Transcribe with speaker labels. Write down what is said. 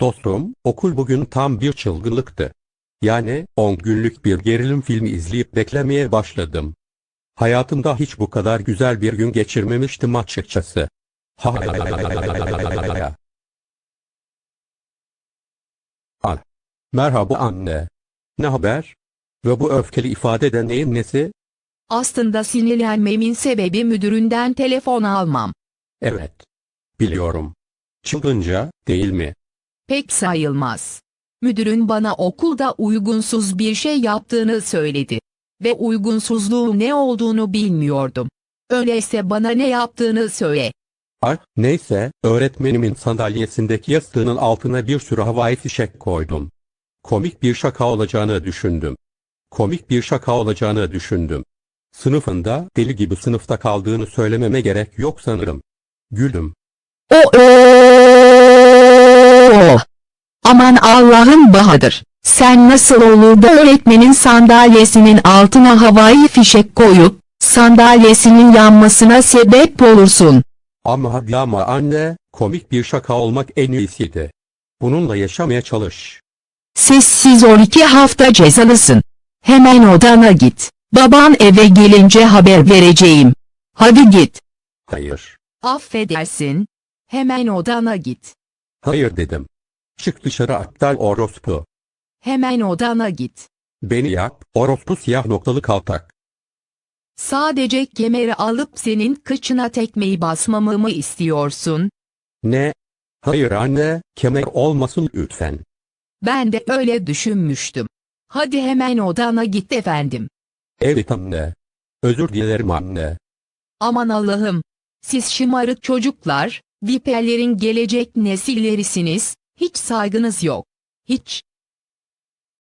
Speaker 1: Dostum, okul bugün tam bir çılgınlıktı. Yani 10 günlük bir gerilim filmi izleyip beklemeye başladım. Hayatımda hiç bu kadar güzel bir gün geçirmemiştim açıkçası. Al. Merhaba anne. Ne haber? Ve bu öfkeli ifade de neyin nesi?
Speaker 2: Aslında sinirlenmemin sebebi müdüründen telefon almam.
Speaker 1: Evet. Biliyorum. Çılgınca, değil mi?
Speaker 2: Pek sayılmaz. Müdürün bana okulda uygunsuz bir şey yaptığını söyledi. Ve uygunsuzluğun ne olduğunu bilmiyordum. Öyleyse bana ne yaptığını söyle.
Speaker 1: Ay, neyse, öğretmenimin sandalyesindeki yastığının altına bir sürü havai fişek koydum. Komik bir şaka olacağını düşündüm. Komik bir şaka olacağını düşündüm. Sınıfında deli gibi sınıfta kaldığını söylememe gerek yok sanırım. Güldüm.
Speaker 3: O o. Aman Allah'ım Bahadır. Sen nasıl olur da öğretmenin sandalyesinin altına havai fişek koyup sandalyesinin yanmasına sebep olursun.
Speaker 1: Ama hadi ama anne, komik bir şaka olmak en iyisiydi. Bununla yaşamaya çalış.
Speaker 3: Sessiz ol iki hafta cezalısın. Hemen odana git. Baban eve gelince haber vereceğim. Hadi git.
Speaker 1: Hayır.
Speaker 2: Affedersin. Hemen odana git.
Speaker 1: Hayır dedim. Çık dışarı aptal orospu.
Speaker 2: Hemen odana git.
Speaker 1: Beni yap, orospu siyah noktalı kaltak.
Speaker 2: Sadece kemeri alıp senin kıçına tekmeyi basmamı mı istiyorsun?
Speaker 1: Ne? Hayır anne, kemer olmasın lütfen.
Speaker 2: Ben de öyle düşünmüştüm. Hadi hemen odana git efendim.
Speaker 1: Evet anne. Özür dilerim anne.
Speaker 2: Aman Allah'ım. Siz şımarık çocuklar, viperlerin gelecek nesillerisiniz, hiç saygınız yok. Hiç.